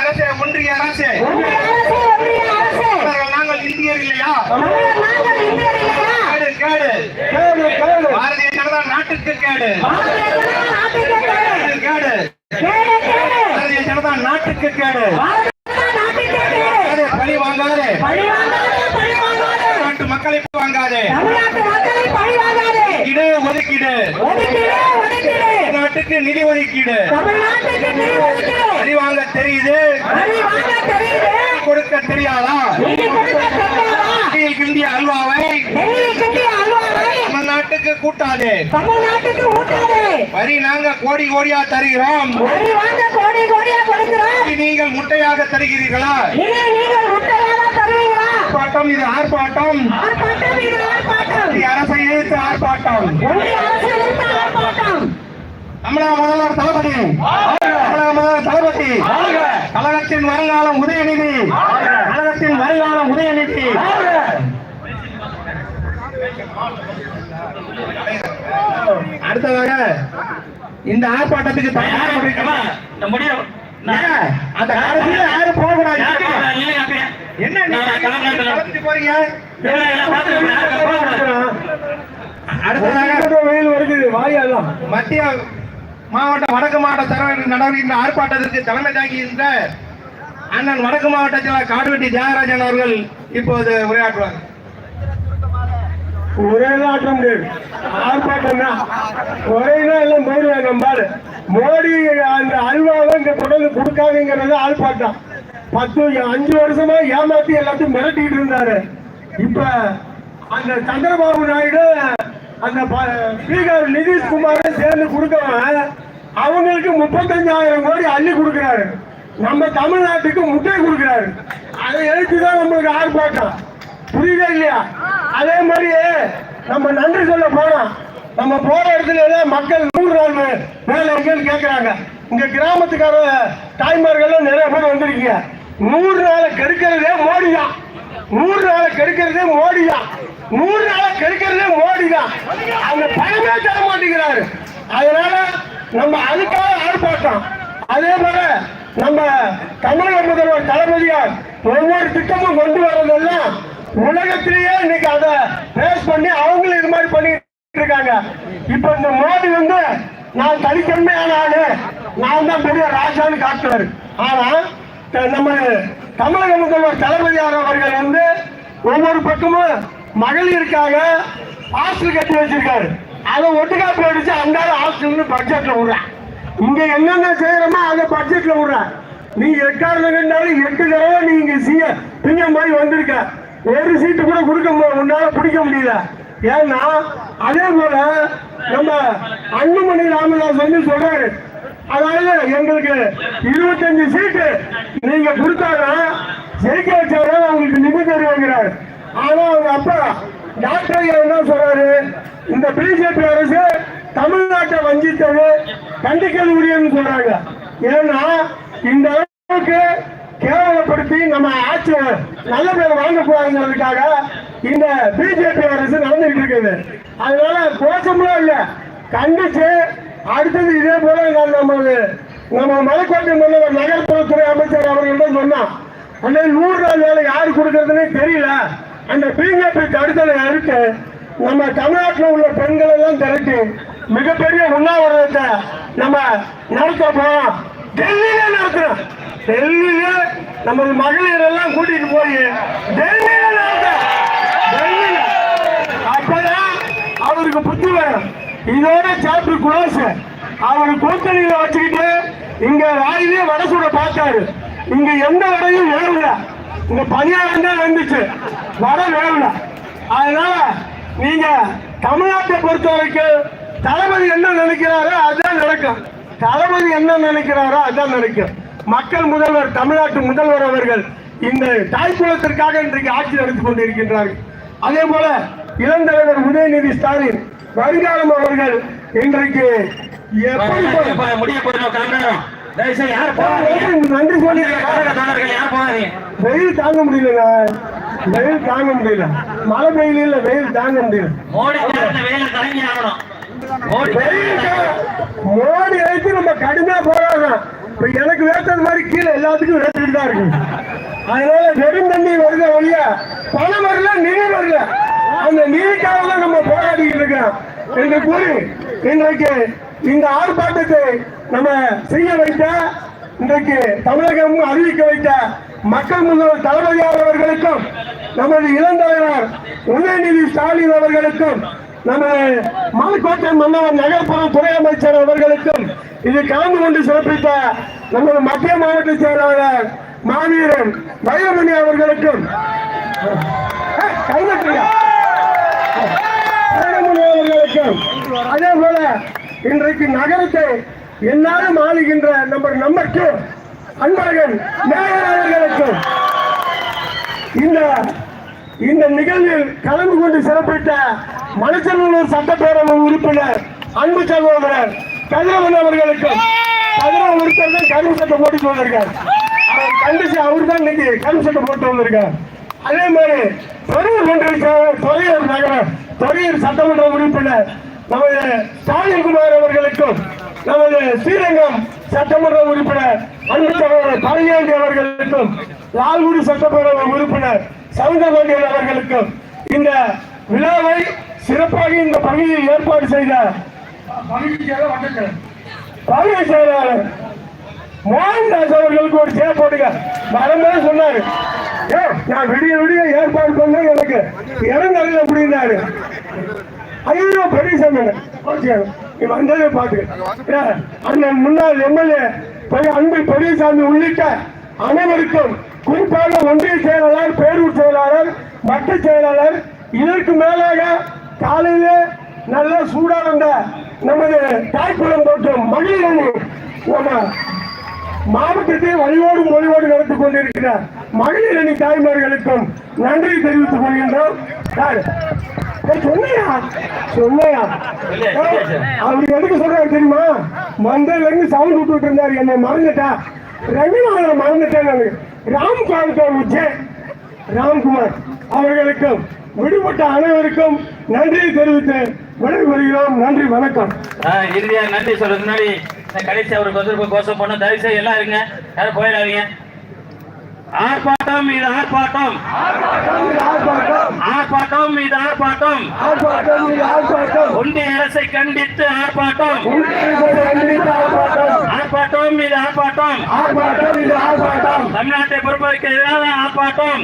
அரசே ஒன்றிய அரசே நாங்கள் இந்தியர் இல்லையா கேடு கேடு பாரதிய ஜனதா நாட்டுக்கு கேடு. கேடு, கேடு பாரதிய ஜனதா நாட்டுக்கு கேடு கேடு, பழி வாங்காதே. நாட்டு மக்களை வாங்காதே இடு ஒதுக்கீடு. நாட்டுக்கு நிதி ஒதுக்கீடு. பழி வாங்க தெரியுது. கொடுக்க தெரியாதா? இந்திய அல்வாவை. தமிழ்நாட்டுக்கு கூட்டாதே. தமிழ்நாட்டுக்கு வரி நாங்க கோடி கோடியா தருகிறோம். நீங்கள் முட்டையாக தருகிறீர்களா? ஆர்ப்பாட்டம் இது ஆர்ப்பாட்டம். அரசு எதிர்த்த ஆர்ப்பாட்டம். தமிழக முதல்வர் தளபதி. தமிழக முதல்வர் தளபதி. கழகத்தின் வருங்காலம் உதயநிதி. கழகத்தின் வருங்காலம் உதயநிதி. அடுத்ததாக இந்த ஆர்ப்பாட்டத்துக்கு தயார்? அந்த காலத்துல யாரும் போகக்கூடாது. என்ன நீங்க கலந்துட்டு போறீங்க? அடுத்ததாக வெயில் வருகிறது வாயெல்லாம். மத்திய மாவட்ட வடக்கு மாவட்ட தலைவர் நடவடிக்கை ஆர்ப்பாட்டத்திற்கு தலைமை தாங்கியிருந்த அண்ணன் வடக்கு மாவட்டத்தில் காடுவெட்டி தியாகராஜன் அவர்கள் இப்போது உரையாற்றுவார். ஒரே ஆட்டம் ஆர்ப்பாட்டம் தான் எல்லாம் போயிடுவேன் நம்பாரு மோடி அந்த அல்வாவை இங்க கொண்டு கொடுக்காதுங்கிறது ஆர்ப்பாட்டம். பத்து அஞ்சு வருஷமா ஏமாத்தி எல்லாத்தையும் மிரட்டிட்டு இருந்தாரு. இப்ப அந்த சந்திரபாபு நாயுடு அந்த ப- பீகார் நிதிஷ்குமாரும் சேர்ந்து கொடுக்கவன் அவங்களுக்கு முப்பத்தஞ்சாயிரம் கோடி அள்ளி கொடுக்கிறாரு. நம்ம தமிழ்நாட்டுக்கு முட்டை கொடுக்கிறாரு. அதை எழுத்துதான் நம்மளுக்கு ஆர்ப்பாட்டம். புரியுதா இல்லையா? அதே மாதிரி நம்ம நன்றி சொல்ல போனோம் நம்ம போற இடத்துல மக்கள் நூறு நாள் வேலை எங்கன்னு கேட்கறாங்க இங்க கிராமத்துக்கார தாய்மார்கள் நிறைய பேர் வந்திருக்கீங்க. நூறு நாளை கெடுக்கிறதே மோடி தான் நூறு நாளை கெடுக்கிறதே மோடி தான் நூறு நாளை கெடுக்கிறதே மோடி தான் அவங்க பயமே தர மாட்டேங்கிறாரு. அதனால நம்ம அதுக்காக ஆர்ப்பாட்டம். அதே போல நம்ம தமிழக முதல்வர் தளபதியார் ஒவ்வொரு திட்டமும் கொண்டு வர்றதெல்லாம் உலகத்திலேயே இன்னைக்கு அதை பேஸ் பண்ணி அவங்களும் இது மாதிரி பண்ணிட்டு இருக்காங்க. இப்ப இந்த மோடி வந்து நான் தனித்தன்மையான ஆளு. நான் தான் பெரிய ராஜான்னு காட்டுவாரு. ஆனா நம்ம தமிழக முதல்வர் தளபதியார் அவர்கள் வந்து ஒவ்வொரு பக்கமும் மகளிருக்காக ஹாஸ்டல் கட்டி வச்சிருக்காரு. அதை ஒட்டுக்கா போயிடுச்சு அந்த ஹாஸ்டல்னு பட்ஜெட்ல விடுறேன் இங்க என்னென்ன செய்யறோமோ அதை பட்ஜெட்ல விடுறேன் நீ எக்காரணம் கண்டாலும் எட்டு தடவை நீ இங்க சீய பிஎம் மாதிரி வந்திருக்க. ஒரு சீட்டு கூட கொடுக்க மு- உன்னால பிடிக்க முடியல. ஏன்னா அதே போல நம்ம அன்புமணி ராமதாஸ் வந்து சொல்றாரு. அதாவது எங்களுக்கு இருபத்தஞ்சு சீட்டு நீங்க கொடுத்தாதான் ஜெயிக்க வச்சாதான் அவங்களுக்கு நிபந்தனை வாங்குறாரு ஆனா அவங்க அப்பா டாக்டர் என்ன சொல்றாரு? இந்த பிஜேபி அரசு தமிழ்நாட்டை வஞ்சித்தது கண்டிக்கிறது உரியன்னு சொல்றாங்க. ஏன்னா இந்த அளவுக்கு கேவலப்படுத்தி நம்ம ஆட்சி நல்ல பேர் வாங்கக்கூடாதுங்கிறதுக்காக இந்த பிஜேபி அரசு நடந்துகிட்டு இருக்குது. அதனால கோஷம்லாம் இல்லை. கண்டிச்சு அடுத்தது இதே போல நம்ம நம்ம மலைக்கோட்டை முதல்வர் நகர்ப்புறத்துறை அமைச்சர் அவர்கள்ட்ட சொன்னான் அந்த நூறு நாள் வேலை யாரு கொடுக்கறதுன்னு தெரியல. அந்த பிஜேபி தடுத்தலை அடுத்து நம்ம தமிழ்நாட்டில் உள்ள பெண்கள் எல்லாம் திரட்டி மிகப்பெரிய உண்ணாவிரதத்தை நம்ம நடத்த போறோம். டெல்லியில நடத்துறோம். டெல்லியில நம்ம மகளிர் எல்லாம் கூட்டிட்டு போய் டெல்லியில நடத்த டெல்லியில. அப்பதான் அவருக்கு புத்தி வரும். இதோட சாப்பிட்டு குளோஸ் அவர் கூட்டணியில வச்சுக்கிட்டு இங்க வாயிலே வடை சுட பார்த்தாரு. இங்க எந்த வடையும் ஏறல. இங்க பணியாரம் தான் வந்துச்சு வடை வேவல அதனால நீங்க தமிழ்நாட்டை பொறுத்த வரைக்கும் தளபதி என்ன நினைக்கிறாரோ அதுதான் நடக்கும். தளபதி என்ன நினைக்கிறாரோ அதான் நடக்கும். மக்கள் முதல்வர் தமிழ்நாட்டு முதல்வர் அவர்கள் இந்த தாய்க்குலத்திற்காக இன்றைக்கு ஆட்சி நடத்தி கொண்டிருக்கின்றார்கள். அதே போல இளந்தலைவர் உதயநிதி ஸ்டாலின் வருங்காலம் அவர்கள் இன்றைக்கு எப்படி முடிய போதும் நன்றி சொல்லி வெயில் தாங்க முடியல வெயில் தாங்க முடியல. மழை வெயில் இல்ல வெயில் தாங்க முடியல. மோடி அழைத்து நம்ம கடுமையா போராடுறோம் இப்ப எனக்கு வேட்டது மாதிரி கீழே எல்லாத்துக்கும் வேட்டுட்டு தான் இருக்கு. அதனால வெறும் தண்ணி வருத வழிய பணம் வரல நிதி வரல. அந்த நீதிக்காக தான் நம்ம போராடிட்டு இருக்கோம் என்று கூறி இன்றைக்கு இந்த ஆர்ப்பாட்டத்தை நம்ம செய்ய வைத்த இன்றைக்கு தமிழகமும் அறிவிக்க வைத்த மக்கள் முதல்வர் தளபதியார் அவர்களுக்கும் நமது இளந்தலைவர் உதயநிதி ஸ்டாலின் அவர்களுக்கும் நமது மலைக்கோட்டை மன்னவர் நகர்ப்புற துறை அமைச்சர் அவர்களுக்கும் இது கலந்து கொண்டு சிறப்பித்த நமது மத்திய மாவட்ட செயலாளர் மாவீரன் வைரமணி அவர்களுக்கும். அவர்களுக்கும். அதே போல இன்றைக்கு நகரத்தை என்னாலும் ஆளுகின்ற நம்பர் நம்பருக்கு அன்பழகன் மேயர் இந்த இந்த நிகழ்வில் கலந்து கொண்டு சிறப்பித்த மலைச்சநல்லூர் சட்டப்பேரவை உறுப்பினர் அன்பு சகோதரர் கதிரவன் அவர்களுக்கும் கதிரவன் உறுப்பினர் தான் கரும்பு சட்டம் போட்டு வந்திருக்கார். அவர் கண்டிச்சு அவர் தான் இன்னைக்கு கரும்பு சட்டம் போட்டு வந்திருக்கார். அதே மாதிரி தொழில் ஒன்றிய தொழில் நகரம் தொழில் சட்டமன்ற உறுப்பினர் நமது ஸ்டாலின் குமார் அவர்களுக்கும் நமது ஸ்ரீரங்கம் சட்டமன்ற உறுப்பினர் அன்பு சகோதரர் பழனியாண்டி அவர்களுக்கும் லால்குடி சட்டப்பேரவை உறுப்பினர் சவுந்தரபாண்டியன் அவர்களுக்கும் இந்த விழாவை சிறப்பாக இந்த பகுதியில் ஏற்பாடு செய்த பகுதி செயலாளர் மோகன்தாஸ் அவர்களுக்கு ஒரு சேர் போடுங்க. வரும்போது சொன்னாரு. நான் விடிய விடிய ஏற்பாடு பண்ண எனக்கு. இடம் அப்படின்னாரு. ஐயோ பெரிய ஓகே நீ வந்ததே பாத்து அண்ணன் முன்னாள் எம்எல்ஏ அன்பு பெரியசாமி உள்ளிட்ட அனைவருக்கும் குறிப்பாக ஒன்றிய செயலாளர் பேரூர் செயலாளர் வட்ட செயலாளர் இதற்கு மேலாக காலையிலே நல்ல சூடா வந்த நமது தாய்க்குளம் தோற்றம் மகளிர் அணி நம்ம மாவட்டத்தை வழியோடு மொழியோடு நடத்தி கொண்டிருக்கிற மகளிர் அணி தாய்மார்களுக்கும் நன்றி தெரிவித்துக் கொள்கின்றோம். சொன்னையா ஏய், அவர் எதுக்கு சொல்றாரு தெரியுமா? இருந்து சவுண்ட் விட்டுட்டு இருந்தாரு என்னை மறந்துட்டா. ரங்கநாதன் மறந்துட்டேன் நானு. ராம்காந்த் விஜய் ராம்குமார் அவர்களுக்கும் விடுபட்ட அனைவருக்கும் நன்றி தெரிவித்து விடைபெறுகிறோம் நன்றி வணக்கம். ஆஹ், இறுதியா நன்றி சொல்றதுக்கு முன்னாடி கடைசி அவருக்கு வந்து கோஷம் பண்ண தயவு செய்து எல்லாம் இருங்க. யாரும் போயிடாதீங்க ஆர்ப்பாட்டம் மீது ஆர்ப்பாட்டம். ஆர்ப்பாட்டம் மீது ஆர்ப்பாட்டம். ஒன்றிய அரசை கண்டித்து ஆர்ப்பாட்டம். ஆர்ப்பாட்டம் இது ஆர்ப்பாட்டம். ஆர்ப்பாட்டம் இது ஆர்ப்பாட்டம். தமிழ்நாட்டை பொறுப்பதற்கு எதிரான ஆர்ப்பாட்டம்.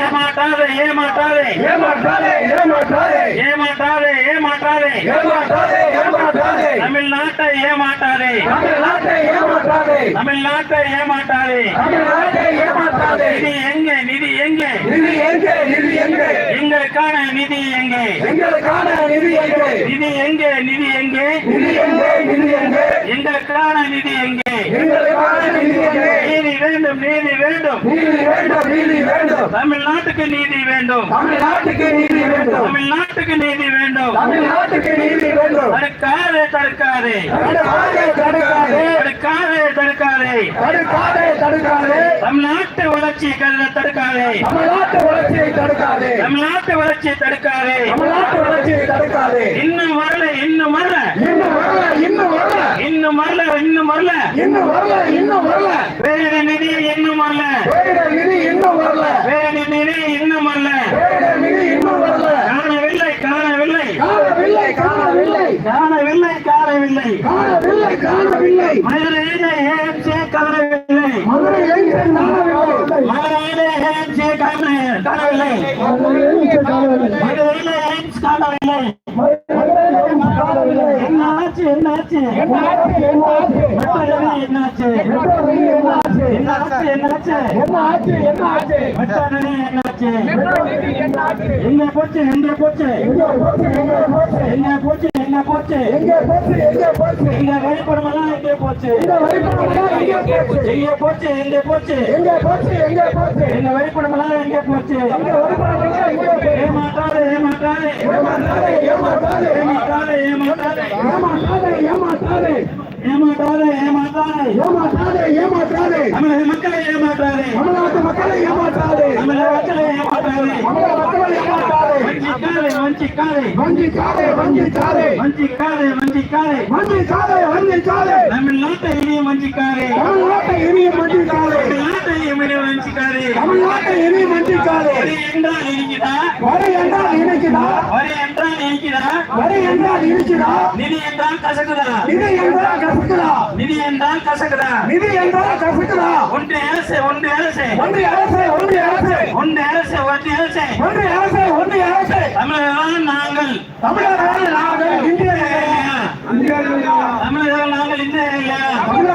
ஏமாற்றாதே ஏமாற்றாதே. ஏமாற்றாதே ஏமாற்றாதே. ஏமாற்றாதே ஏமாற்றாதே. ஏமாற்றாதே ஏமாற்றாதே. தமிழ்நாட்டை ஏமாற்றாதே. தமிழ்நாட்டை ஏமாற்றாதே. தமிழ்நாட்டை ஏமாற்றாதே. தமிழ்நாட்டை ஏமாற்றாதே. நிதி எங்கே நிதி எங்கே? நிதி எங்கே நிதி எங்கே? எங்களுக்கான நிதி எங்கே? எங்களுக்கான நிதி எங்கே? நிதி எங்கே நிதி எங்கே? நிதி எங்கே நிதி எங்கே? எங்களுக்கான நிதி எங்கே? எங்களுக்கான நிதி எங்கே? நீதி வேண்டும் நீதி வேண்டும். நீதி வேண்டும் நீதி வேண்டும். தமிழ்நாட்டுக்கு நீதி வேண்டும். தமிழ்நாட்டுக்கு நீதி வேண்டும். தமிழ்நாட்டுக்கு நீதி வேண்டும். தமிழ்நாட்டுக்கு நீதி வேண்டும். தடுக்காதே தடுக்காதே. தடுக்காதே தடுக்காதே. தடுக்காதே தடுக்காதே. தடுக்காதே தடுக்காதே. தமிழ்நாட்டு தடுக்காதே. தமிழ்நாட்டு வளர்ச்சியை தடுக்காதே. தமிழ்நாட்டு வளர்ச்சி தடுக்காதே. தமிழ்நாட்டு வளர்ச்சியை தடுக்காதே இன்னும் வரல இன்னும் வரல இன்னும் வரல இன்னும் வரல இன்னும் வரல இன்னும் வரல. இன்னும் வரல? இன்னும் வரல? வேறு நிதி இன்னும் வரல. வேற நிதி இன்னும் வரல? வேறு நிதி இன்னும் வரல. வேற நிதி இன்னும் வரல? காணவில்லை காணவில்லை. காணவில்லை காணவில்லை. காணவில்லை காணவில்லை. காணவில்லை காணவில்லை. மதுரையிலே ஏஎம்சி காணவில்லை. மதுரை எங்கே காணவில்லை? மதுரையிலே ஏஎம்சி காணவில்லை. காணவில்லை? மதுரையிலே எய்ம்ஸ் காணவில்லை. என்ன ஆச்சு என்ன ஆச்சு மெட்ரோரயில் என்ன ஆச்சு என்ன ஆச்சு என்ன ஆச்சு மெட்ரோரயில் என்ன ஆச்சு எங்க போச்சு? எங்க போச்சு? எங்க போச்சு? எங்க போச்சு? எங்க வழிபடமெல்லாம் எங்க போச்சு? எங்க போச்சு? எங்க போச்சு? எங்க வழிபடமெல்லாம் எங்க போச்சு? ஏமாற்றாதே ஏமாற்றாதே. ஏமாற்றாதே ஏமாற்றாதே. ஏமாற்றாதே ஏமாற்றாதே ஏமாற்றாதே. ஏமாற்றாதே ஏமாற்றாதே. தமிழக மக்களை ஏமாற்றாதே. தமிழக மக்களை ஏமாற்றாதே. தமிழக மக்களை ஏமாற்றாதே. தமிழக மக்களை ஏமாற்றாதே. வஞ்சிக்காதே வஞ்சிக்காதே. வஞ்சிக்காதே வஞ்சிக்காதே. வஞ்சிக்காதே வஞ்சிக்காதே. வஞ்சிக்காதே தமிழ்நாட்டை இனிய வஞ்சிக்காதே. தமிழ்நாட்டை இனிய வஞ்சிக்காதே. தமிழ்நாட்டை இனியும் வஞ்சிக்காதே தமிழ்நாட்டை இனிய வஞ்சிக்காதே வரி என்றால் இருக்கிறா வரி என்றால் இணைக்குதா வரி என்றால் இருக்கிறா வரி என்றால் இருக்குதா நிதி என்றால் கசக்குதா? நிதி என்றால் கசக்குதா? நிதி என்றால் கசக்குதா? நிதி என்றால் கசக்குதா? அரசு அரசு. அரசு அரசு. அரசு அரசு. அரசு அரசு. தமிழர்கள் நாங்கள். நாங்கள் இந்திய இந்திய தமிழர்கள் நாங்கள் இந்த தமிழர்கள்